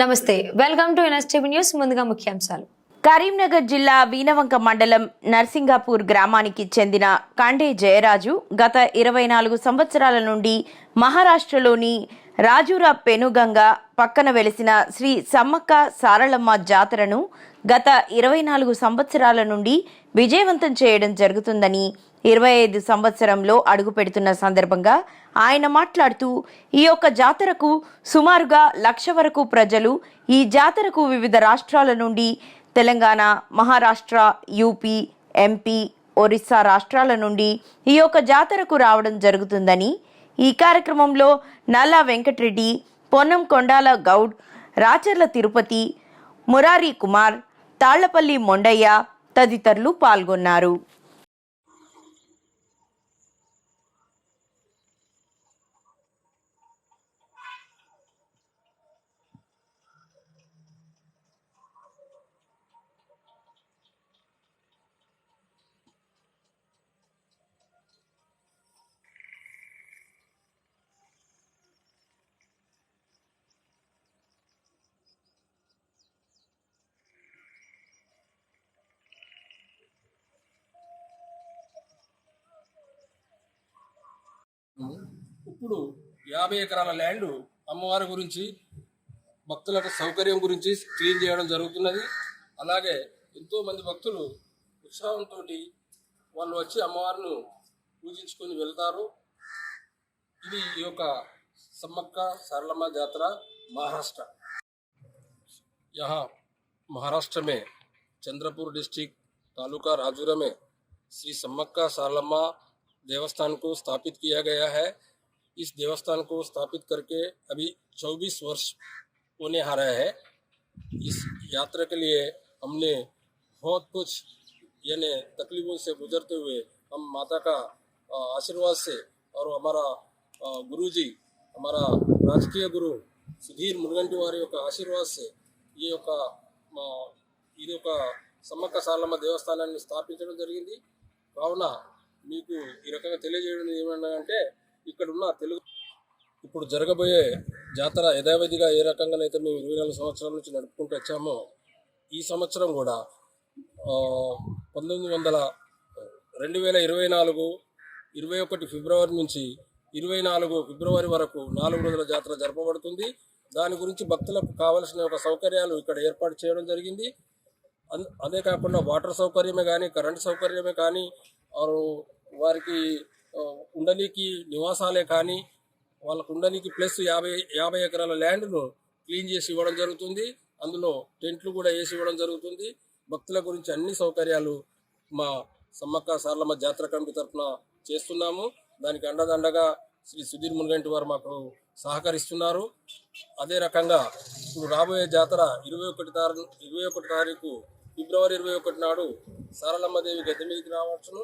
నమస్తే. Welcome to NSTV news ముందుగా ముఖ్యాంశాలు. కరీంనగర్ జిల్లా వీనవంక మండలం నర్సింగాపూర్ గ్రామానికి చెందిన కాండే జయరాజు గత ఇరవై నాలుగు సంవత్సరాల నుండి మహారాష్ట్రలోని రాజూరా పెనుగంగ పక్కన వెలిసిన శ్రీ సమ్మక్క సారళమ్మ జాతరను గత ఇరవై నాలుగు సంవత్సరాల నుండి విజయవంతం చేయడం జరుగుతుందని ఇరవై ఐదు సంవత్సరంలో అడుగుపెడుతున్న సందర్భంగా ఆయన మాట్లాడుతూ ఈ యొక్క జాతరకు సుమారుగా లక్ష వరకు ప్రజలు ఈ జాతరకు వివిధ రాష్ట్రాల నుండి తెలంగాణ మహారాష్ట్ర యూపీ ఎంపీ ఒరిస్సా రాష్ట్రాల నుండి ఈ యొక్క జాతరకు రావడం జరుగుతుందని ఈ కార్యక్రమంలో నల్లా వెంకటరెడ్డి పొన్నం కొండాల గౌడ్ రాచర్ల తిరుపతి మురారి కుమార్ తాళ్ళపల్లి మొండయ్య తదితరులు పాల్గొన్నారు. ఇప్పుడు యాభై ఎకరాల ల్యాండ్ అమ్మవారి గురించి భక్తులకు సౌకర్యం గురించి క్లీన్ చేయడం జరుగుతున్నది అలాగే ఎంతో మంది భక్తులు ఉత్సాహంతో వాళ్ళు వచ్చి అమ్మవారిని పూజించుకొని వెళ్తారు ఇది ఈ యొక్క సమ్మక్క సరళమ్మ జాతర మహారాష్ట్ర यहाँ महाराष्ट्र में चंद्रपुर डिस्ट्रिक्ट तालुका राजूरा में श्री सम्मक्का सालम्मा देवस्थान को स्थापित किया गया है इस देवस्थान को स्थापित करके अभी 24 वर्ष होने आ रहा है इस यात्रा के लिए हमने बहुत कुछ यानी तकलीफों से गुजरते हुए हम माता का अ, आशीर्वाद से और हमारा अ, गुरुजी हमारा राजकीय गुरु సుధీర్ మురుగంటి వారి యొక్క ఆశీర్వాద్ సే ఈ యొక్క మా ఇది ఒక సమ్మక్క సారలమ్మ దేవస్థానాన్ని స్థాపించడం జరిగింది కావున మీకు ఈ రకంగా తెలియజేయడం ఏమన్నా అంటే ఇక్కడ ఉన్న తెలుగు ఇప్పుడు జరగబోయే జాతర యథావిధిగా ఏ రకంగానైతే మేము ఇరవై నాలుగు సంవత్సరాల నుంచి నడుపుకుంటూ వచ్చామో ఈ సంవత్సరం కూడా పంతొమ్మిది వందల రెండు వేల ఇరవై నాలుగు ఇరవై ఒకటి ఫిబ్రవరి నుంచి ఇరవై నాలుగు ఫిబ్రవరి వరకు నాలుగు రోజుల జాతర జరపబడుతుంది. దాని గురించి భక్తులకు కావలసిన ఒక సౌకర్యాలు ఇక్కడ ఏర్పాటు చేయడం జరిగింది. అదే కాకుండా వాటర్ సౌకర్యమే కానీ కరెంట్ సౌకర్యమే కానీ ఆరు వారికి ఉండనీకి నివాసాలే కానీ వాళ్ళకు ఉండనీకి ప్లస్ యాభై యాభై ఎకరాల ల్యాండ్ను క్లీన్ చేసి ఇవ్వడం జరుగుతుంది. అందులో టెంట్లు కూడా వేసి ఇవ్వడం జరుగుతుంది. భక్తుల గురించి అన్ని సౌకర్యాలు మా సమ్మక్క సారలమ్మ జాతర కమిటీ తరఫున చేస్తున్నాము. దానికి అండదండగా శ్రీ సుధీర్ మున్గంటి వారు మాకు సహకరిస్తున్నారు. అదే రకంగా ఇప్పుడు రాబోయే జాతర ఇరవై ఒకటి తారీఖు ఇరవై ఒకటి తారీఖు ఫిబ్రవరి ఇరవై ఒకటి నాడు సారలమ్మదేవి గద్దె మీదకి రావచ్చును.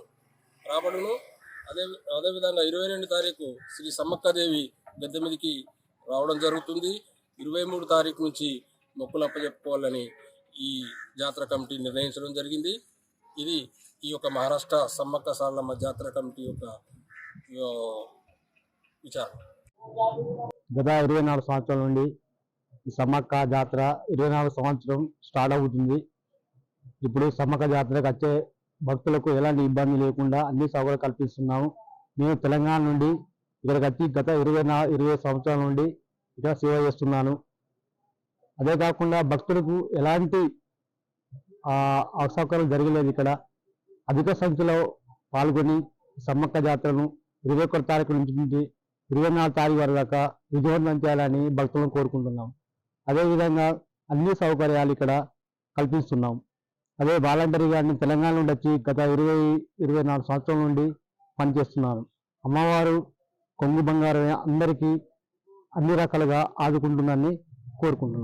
రాబడును. అదే అదేవిధంగా ఇరవై రెండు తారీఖు శ్రీ సమ్మక్కదేవి గద్దె మీదకి రావడం జరుగుతుంది. ఇరవై మూడు తారీఖు నుంచి మొక్కులు అప్పజెప్పుకోవాలని ఈ జాతర కమిటీ నిర్ణయించడం జరిగింది. ఇది ఈ యొక్క మహారాష్ట్ర సమ్మక్క సారలమ్మ జాతర కమిటీ యొక్క విచారం గత ఇరవై నాలుగు సంవత్సరాల నుండి ఈ సమ్మక్క జాతర ఇరవై నాలుగు సంవత్సరం స్టార్ట్ అవుతుంది. ఇప్పుడు సమ్మక్క జాతరకు వచ్చే భక్తులకు ఎలాంటి ఇబ్బంది లేకుండా అన్ని సౌకర్యాలు కల్పిస్తున్నాము. నేను తెలంగాణ నుండి ఇక్కడికి వచ్చి గత ఇరవై నా ఇరవై సంవత్సరాల నుండి ఇక్కడ సేవ చేస్తున్నాను. అదే కాకుండా భక్తులకు ఎలాంటి అసౌకర్యం జరగలేదు ఇక్కడ. అధిక సంఖ్యలో పాల్గొని సమ్మక్క జాతరను ఇరవై ఒకటి తారీఖు నుంచి నుండి ఇరవై నాలుగు తారీఖు వరకు దాకా విజయవంతం చేయాలని భక్తులను కోరుకుంటున్నాం అదేవిధంగా అన్ని సౌకర్యాలు ఇక్కడ కల్పిస్తున్నాం అదే వాలంటరీ గారిని తెలంగాణ నుండి వచ్చి గత ఇరవై ఇరవై నాలుగు సంవత్సరం నుండి పనిచేస్తున్నాను అమ్మవారు కొంగు బంగారం అందరికీ అన్ని రకాలుగా ఆదుకుంటుందని కోరుకుంటున్నాను.